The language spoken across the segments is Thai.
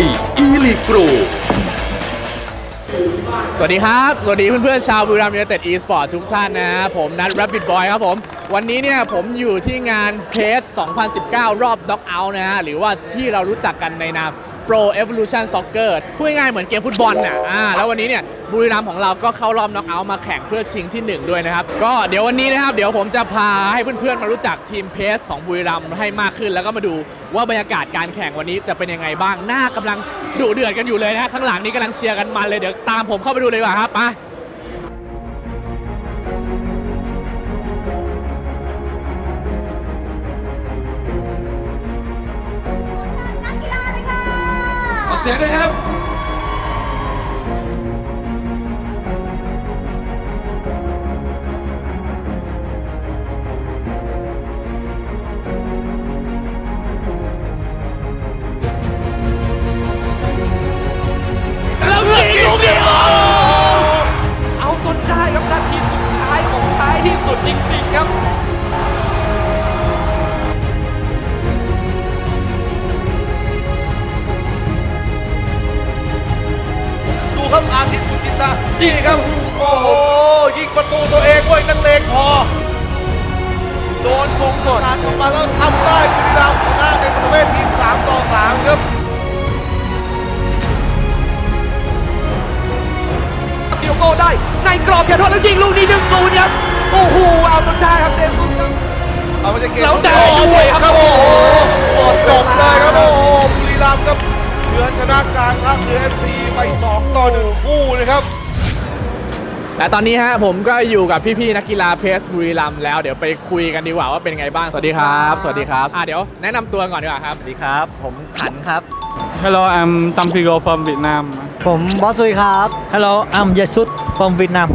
ยอีลีโกรสวัสดีครับ สวัสดีเพื่อนๆชาวบุรีรัมย์ยูไนเต็ดอีสปอร์ตทุกท่านนะ ผมนัทแรปปิดบอยครับผม วันนี้เนี่ยผมอยู่ที่งานเพส2019 รอบด็อกเอาท์นะฮะ หรือว่าที่เรารู้จักกันในนาม Pro Evolution Soccer พูดง่ายๆเหมือนเกมฟุตบอลน่ะอ่าแล้ววันนี้เนี่ยบุรีรัมย์ของเราก็เข้ารอบน็อกเอาท์มาแข่งเพื่อชิงที่ 1 ด้วยนะครับ ก็เดี๋ยววันนี้นะครับ เดี๋ยวผมจะพาให้เพื่อนๆมารู้จักทีมเพสของบุรีรัมย์ให้มากขึ้น แล้วก็มาดูว่าบรรยากาศการแข่งวันนี้จะเป็นยังไงบ้างหน้ากำลังดุเดือดกันอยู่เลยนะข้างหลังนี้กำลังเชียร์กันมันเลยเดี๋ยวตามผมเข้าไปดูเลยดีกว่าครับไป เสียงด้วยครับ กรอบเขตโทษแล้วยิงลูกนี้หนึ่งศูนย์ครับ โอ้โหเอาจนได้ครับเจสุสครับ เอาไปจะเกมแล้วได้ด้วยครับ โอ้โหหมดจบเลยครับโอ้โหบุรีรัมย์ครับเฉือนชนะการท่าเรือเอฟซีไป2ต่อ1คู่นะครับและตอนนี้ฮะผมก็อยู่กับพี่ๆนักกีฬาเพสบุรีรัมย์แล้วเดี๋ยวไปคุยกันดีกว่าว่าเป็นไงบ้างสวัสดีครับ สวัสดีครับอะเดี๋ยวแนะนำตัวก่อนดีกว่าครับ สวัสดีครับ ผมขันครับ Hello, I'm Tampigo from Vietnam. ผมบอสซุยครับ Hello I'm Yasut from Vietnam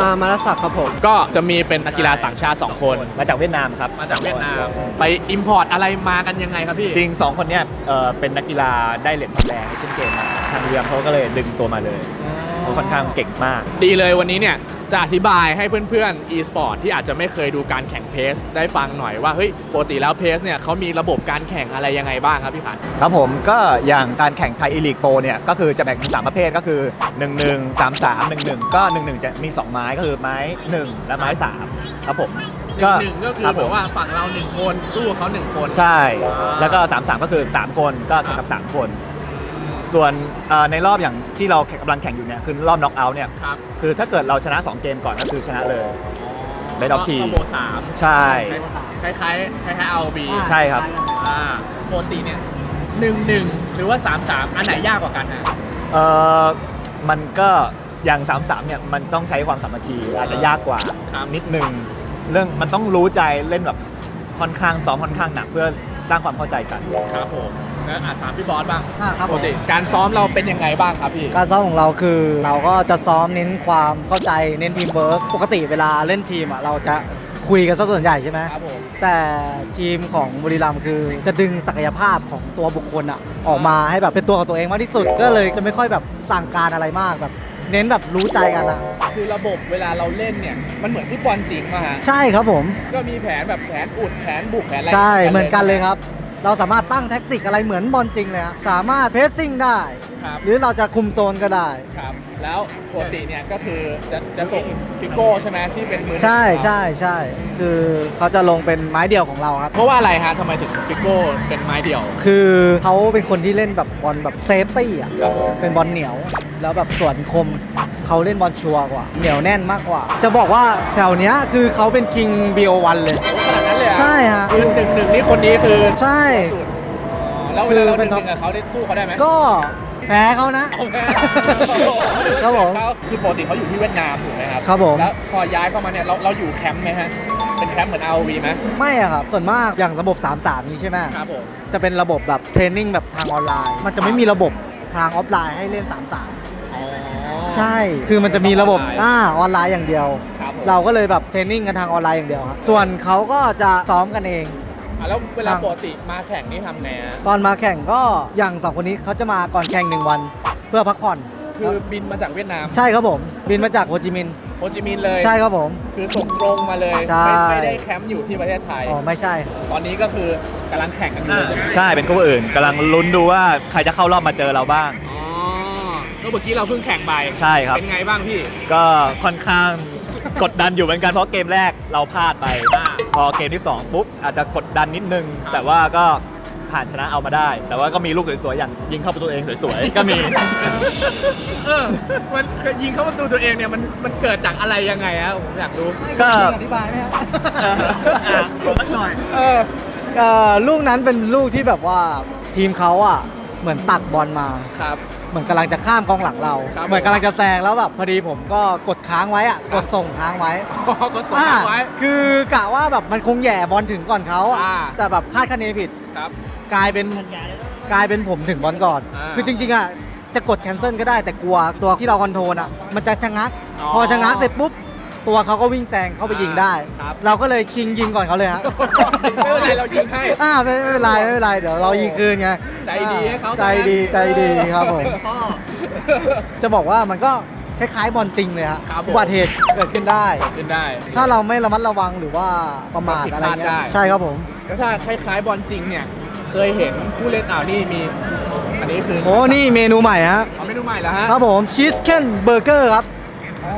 อ่ามาลศักดิ์ครับผม ก็จะมีเป็นนักกีฬาต่างชาติ 2 คน มาจากเวียดนามครับมาจากเวียดนาม ไปอิมพอร์ตอะไรมากันยังไงครับพี่ จริง 2 คนเนี้ยเอ่อเป็นนักกีฬาได้เหรียญทองแดงในเช่นเกมมาทางเรือเขาก็เลยดึงตัวมาเลยเขาค่อนข้างเก่งมาก ดีเลยวันนี้เนี่ย จะอธิบายให้เพื่อนๆ e-sport ที่อาจจะไม่เคยดูการแข่งเพสได้ฟังหน่อยว่าเฮ้ยปกติแล้วเพสเนี่ยเขามีระบบการแข่งอะไรยังไงบ้างครับพี่ขันครับผมก็อย่างการแข่งไทยอีลีกโปเนี่ยก็คือจะแบ่งเป็น3ประเภทก็คือ 1 1 3 3 1 1 ก็ 1 1 จะมี 2 ไม้ก็คือไม้ 1 และไม้ 3 ครับผมหนึ่งก็คือรับแบผบมว่าฝั่งเราหนึ่งคนสู้กับเขาหนึ่งคน ใช่ แล้วก็ 3 3 ก็คือ 3 คนก็แข่งกับ 3 คน ส่วนเอ่อในรอบอย่างที่เรากำลังแข่งอยู่เนี่ยคือรอบน็อกเอาท์เนี่ยครับคือถ้าเกิดเราชนะ 2 เกมก่อนก็คือชนะเลย Best of team ก็โบสามใช่ คล้ายๆคล้ายๆคล้ายๆเอาบีใช่ครับ อ่าปกติเนี่ยหนึ่งหนึ่งหรือว่าสามสามอันไหนยากกว่ากันฮะ เออมันก็อย่าง3 3เนี่ยมันต้องใช้ความสามัคคีอาจจะยากกว่าครับ นิดนึงเรื่องมันต้องรู้ใจเล่นแบบค่อนข้างซ้อมค่อนข้างหนักเพื่อสร้างความเข้าใจกัน ครับผม แล้วอาจถามพี่บอสบ้างอ่าครับปผมกติการซ้อมเราเป็นยังไงบ้างครับพี่ การซ้อมของเราคือเราก็จะซ้อมเน้นความเข้าใจเน้นทีมเวิร์กปกติเวลาเล่นทีมอะเราจะคุยกันซะส่วนใหญ่ใช่ไหมครับผม แต่ทีมของบุรีรัมย์คือ จะดึงศักยภาพของตัวบุคคลอะออกมาให้แบบเป็นตัวของตัวเองมากที่สุด ก็เลยจะไม่ค่อยแบบสั่งการอะไรมากแบบ เน้นแบบรู้ใจกันอะ คือระบบเวลาเราเล่นเนี่ย มันเหมือนฟุตบอลจริงมาฮะใช่ครับผม ก็มีแผนแบบแผนอุดแผนบุกแผนอะไรใช่เหมือนกันเลยครับ เราสามารถตั้งแท็กติกอะไรเหมือนบอลจริงเลยฮะสามารถเพสซิ่งได้ ครับ หรือเราจะคุมโซนก็ได้ ครับ แล้วปกติเนี่ยก็คือจะจะส่งฟิโก้ใช่ไหมที่เป็นมือหนึ่งใช่ของเราใช่ใช่คือเขาจะลงเป็นไม้เดียวของเราครับ เพราะว่าอะไรฮะทำไมถึงฟิโก้เป็นไม้เดี่ยว คือเขาเป็นคนที่เล่นแบบบอลแบบเซฟตี้อะ ครับผมเป็นบอลเหนียว แล้วแบบส่วนคมเขาเล่นบอลชัวร์กว่า เหนียวแน่นมากกว่า จะบอกว่าแถวเนี้ยคือเขาเป็นคิงบีโอวันเลย ขนาดนั้นเลยเหรอใช่ฮะ คือหนึ่งหนึ่งนี่คนนี้คือใช่ สุดอ๋อแล้วเวลาเราคือเป็หนนึ่งท็อปหนึ่งกับเขาได้สู้เขาได้ไหมก็แพ้เขานะ เอาแพ้ครับผมคือปกติเขาอยู่ที่เวียดนามถูกไหมครับครับผม แล้วพอย้ายเข้ามาเนี่ยเราเราอยู่แคมป์ไหมฮะเป็นแคมป์เหมือน ROV ไหมไม่อะครับ ส่วนมากอย่างระบบ 3-3 นี้ใช่ไหมครับผมจะเป็นระบบแบบเทรนนิ่งแบบทางออนไลน์ มันจะไม่มีระบบทางออฟไลน์ให้เล่น 3-3อ๋อ ใช่คือมันจะมีระบบออนไลน์อ่าออนไลน์อย่างเดียว ครับผมเราก็เลยแบบเทรนนิ่งกันทางออนไลน์อย่างเดียวครับส่วนเขาก็จะซ้อมกันเอง อะแล้วเวลาทางปกติมาแข่งนี่ทำไงฮะตอนมาแข่งก็อย่างสองคนนี้เขาจะมาก่อนแข่งหนึ่งวัน เพื่อพักผ่อนคือบินมาจากเวียดนามใช่ครับผม บินมาจากโฮจิมินห์โฮจิมินห์เลย ใช่ครับผม คือส่งตรงมาเลยใช่ ไม่ไม่ได้แคมป์อยู่ที่ประเทศไทย อ๋อไม่ใช่ตอนนี้ก็คือกำลังแข่งกันอยู่ใช่ไหมใช่เป็นคู่อื่นกำลังลุ้นดูว่าใครจะเข้ารอบมาเจอเราบ้าง อ๋อ ก็เมื่อกี้เราเพิ่งแข่งไปใช่ครับ เป็นไงบ้างพี่ ก็ค่อนข้างกดดันอยู่เหมือนกันเพราะเกมแรกเราพลาดไป อ่าพอเกมที่2ปุ๊บอาจจะกดดันนิดนึง ครับ แต่ว่าก็ผ่านชนะเอามาได้ แต่ว่าก็มีลูกสวยๆอย่างยิงเข้าประตูเองสวยๆ ก็มี เออ มันยิงเข้าประตูตัวเองเนี่ยมันมันเกิดจากอะไรยังไงฮะผมอยากรู้ ก็ อธิบายไหมครับอะขอสักหน่อย เออ เอ่อลูกนั้นเป็นลูกที่แบบว่าทีมเขาอะเหมือนตักบอลมา ครับ เหมือนกำลังจะข้ามกองหลังเรา ครับเหมือนกำลังจะแซงแล้วแบบพอดีผมก็กดค้างไว้อะกดส่งค้างไว้อ๋อก็ส่งอ่าไว้ คือกะว่าแบบมันคงแหย่บอลถึงก่อนเขาอ่า แต่แบบคาดคะเนผิดครับ กลายเป็นกลายเป็นผมถึงบอลก่อน อ่าคือจริงๆอะจะกดแคนเซิลก็ได้แต่กลัวตัวที่เราคอนโทรลอะมันจะชะงัก อ๋อ พอชะงักเสร็จปุ๊บ ตัวเขาก็วิ่งแซงเข้าไปยิงได้ ครับ เราก็เลยชิงยิงก่อนเขาเลยฮะ ไม่เป็นไรเรายิงให้ อ่าไม่ไม่เป็นไรไม่เป็นไรเดี๋ยวเรายิงคืนไงใจดีให้เขาใจดีใจดีครับผมจะบอกว่ามันก็คล้ายๆบอลจริงเลยฮะครับผม อุบัติเหตุเกิดขึ้นได้ ขึ้นได้ ถ้าเราไม่ระมัดระวังหรือว่าประมาทอะไรผิดพลาดเงี้ได้ ยใช่ครับผมแล้วถ้าคล้ายๆบอลจริงเนี่ย เคยเห็นผู้เล่นอ่าวนี่มี อันนี้คือโอ้นี่เมนูใหม่ฮะ เอาเมนูใหม่แล้วฮะครับผมชีสเคนเบอร์เกอร์ครับ อ๋อ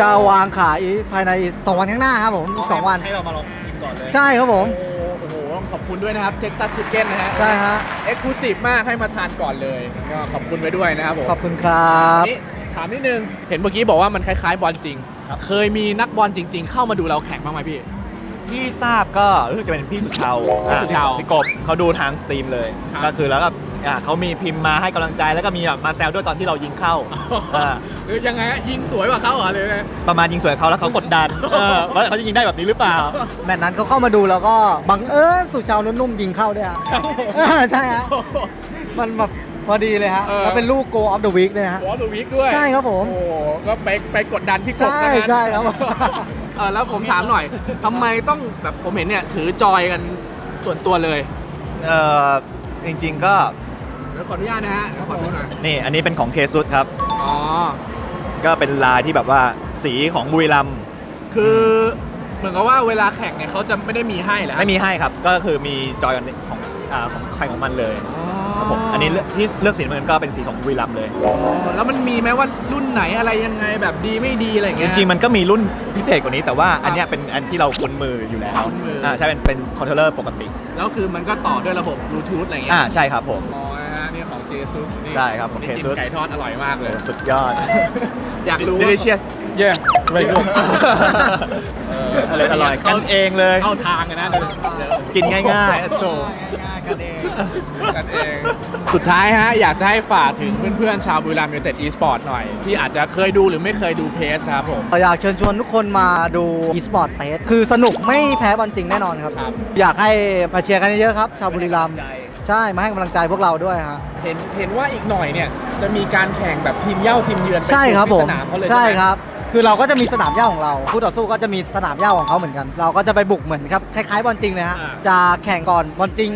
จะวางขายภายใน 2 วันข้างหน้าครับผมอีกสองวัน ให้เรามาลองกินก่อนเลยใช่ครับผม โอ้โอ้โหต้องขอบคุณด้วยนะครับ Texas Chicken นะฮะใช่ฮะ เอ็กซ์คลูซีฟมากให้มาทานก่อนเลยก็ขอบคุณไว้ด้วยนะครับผมขอบคุณครับ นี่ถามนิดนึง เห็นเมื่อกี้บอกว่ามันคล้ายๆบอลจริงครับเคยมีนักบอลจริง ๆ เข้ามาดูเราแข่งบ้างไหมพี่ ที่ทราบก็รู้สึกจะเป็นพี่สุชาวพี่สุชาวอะพี่กบเขาดูทางสตรีมเลย ครับ ก็คือแล้วก็อะเขามีพิมพ์มาให้กำลังใจแล้วก็มีแบบมาแซวด้วยตอนที่เรายิงเข้าอะหรือยังไงฮะยิงสวยกว่าเขาเหรอหรือไง ประมาณยิงสวยเขาแล้วเขากดดันเออว่าเขาจะยิงได้แบบนี้หรือเปล่า แมตช์นั้นเขาเข้ามาดูแล้วก็บังเอิญสุชาวนุ่มๆยิงเข้าด้วยฮะครับผมอ่าใช่ฮะ มันแบบพอดีเลยฮะ เออ แล้วเป็นลูก Go of the Week ด้วยฮะ วอลวิกด้วยใช่ครับผมโอ้โหก็ไปไปกดดันพี่กบใช่ซะงั้นใช่ครับ เออแล้วผมถามหน่อยทำไมต้องแบบผมเห็นเนี่ยถือจอยกันส่วนตัวเลยเออจริงๆก็เดี๋ยวขออนุญาตนะฮะเดี๋ยวขอดูหน่อยนี่อันนี้เป็นของเคซุสครับ อ๋อ ก็เป็นลายที่แบบว่าสีของบุรีรัมย์คือเหมือนกับว่าเวลาแข่งเนี่ยเขาจะไม่ได้มีให้แล้วไม่มีให้ครับ ก็คือมีจอยกันของอ่าของใครของมันเลย อ๋อ ครับผมอันนี้เลือกที่เลือกสีน้ำเงินก็เป็นสีของบุรีรัมย์เลยอ๋อแล้วมันมีไหมว่ารุ่นไหนอะไรยังไงแบบดีไม่ดีอะไรอย่างจเงี้ย ริงๆมันก็มีรุ่นพิเศษกว่านี้ แต่ว่าอันเนี้ยเป็นอันที่เราคุ้นมืออยู่แล้วคุ้นมืออ่ อ่าใช่เป็นเป็นคอนโทรลเลอร์ปกติแล้วคือมันก็ต่อด้วยระบบบลูทูธอะไรอย่างเงี้อ่ายใช่ครับผม อ๋อนะฮะนี่ของเจซุสนี่ใช่ครับผมนี่กิน Jesus ไก่ทอดอร่อยมากเลย สุดยอด อยากรู้ว่า delicious Yeah, very good. เอออร่อยอร่อยกันเองเลย เข้าทางกันนะเดี๋ยวกินง่ายๆโถ กันเอง สุดท้ายฮะ อยากจะให้ฝากถึงเพื่อนๆ ชาวบุรีรัมย์ยูไนเต็ดอีสปอร์ตหน่อย ที่อาจจะเคยดูหรือไม่เคยดูเพสครับผม อยากเชิญชวนทุกคนมาดู e-sport เ s คือสนุกไม่แพ้บอลจริงแน่นอนครับ ครับ อยากให้มาเชียร์กันเยอะๆครับ ชาวบุรีรัมย์ใช่มาให้กำลังใจพวกเราด้วยฮะ เห็นเห็นว่าอีกหน่อยเนี่ย จะมีการแข่งแบบทีมเหย้าทีมเยือนใช่ครับผมที่สนามเขาเลยใช่ไหมครับ คือเราก็จะมีสนามหญ้าของเราคู่ต่อสู้ก็จะมีสนามหญ้าของเขาเหมือนกัน เราก็จะไปบุกเหมือนครับคล้ายๆบอลจริงเลยฮะอ่าจะแข่งก่อนบอลจริง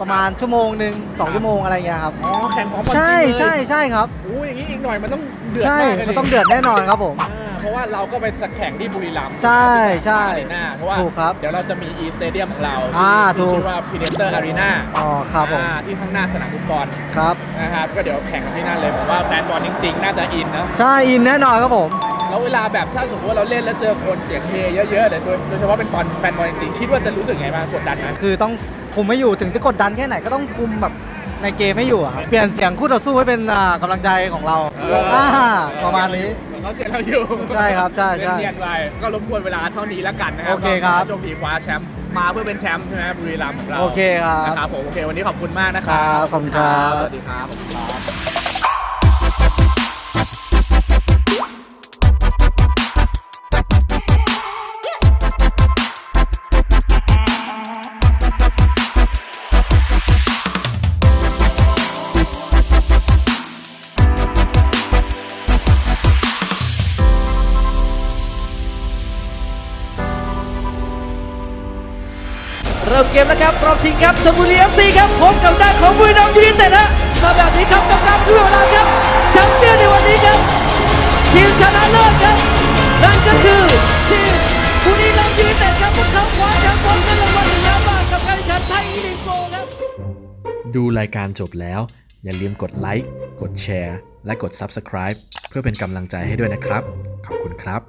ประมาณชั่วโมงหนึ่งสองชั่วโมงอะไรเงี้ยครับ อ๋อแข่งพร้อมบอลจริงใช่เลยใช่ใช่ครับโอ้ยอย่างนี้อีกหน่อยมันต้องเดือดใช่มากเลยมันต้องเดือดแน่นอนครับผม อ่าเพราะว่าเราก็ไปแข่งที่บุรีรัมย์ใช่ใช่ที่สนาม Arena เพราะว่าถูกครับเดี๋ยวเราจะมี e stadium ของเราอ่าที่ถูก ชื่อว่า Predator Arena อ๋อครับผมอ่าที่ข้างหน้าสนามฟุตบอลครับ นะครับก็เดี๋ยวแข่งกันที่นั่นเลยผมว่าแฟนบอลจริงๆ น่าจะอินนะใช่อินแน่นอนครับผม แล้วเวลาแบบถ้าสมมติว่าเราเล่นแล้วเจอคนเสียงเฮเยอะๆเดี๋ยวโดยโดยเฉพาะเป็นแฟนแฟนบอลจริงๆคิดว่าจะรู้สึกไงบ้างกดดันไหมคือต้องคุมไม่อยู่ถึงจะกดดันแค่ไหนก็ต้องคุมแบบในเกมให้อยู่อะครับเปลี่ยนเสียงคู่ต่อสู้ให้เป็นอ่ากำลังใจของเราอ่าประมาณนี้ เขาเสียงเราอยู่ใช่ครับใช่ใช่เนียนๆไปก็รบกวนเวลาเท่านี้แล้วกันนะครัโอเคครับก็โชคดีคว้าแชมป์มาเพื่อเป็นแชมป์ใช่ไหมบุรีรัมย์ของเราโอเคครับ นะครับผมโอเควันนี้ขอบคุณมากนะคครัรับบขอบคุณครับ สวัสดีครับขอบคุณครับ เริ่มเกมแล้วครับรอบชิงครับชลบุรีเอฟซีครับพบกับด้านของบุรีรัมย์ยูไนเต็ดฮะมาแบบนี้ครับกับการด้วยเวลาครับแชมเปี้ยนในวันนี้ครับทีมชนะเลิศครับนั่นก็คือทีมบุรีรัมย์ยูไนเต็ดครับพวกเขาคว้าแชมป์พร้อมเงินรางวัลหนึ่งล้านบาทกับการแข่งขันไทยอีลีกโปครับดูรายการจบแล้ว อย่าลืมกดไลค์กดแชร์ และกด Subscribe เพื่อเป็นกำลังใจให้ด้วยนะครับ ขอบคุณครับ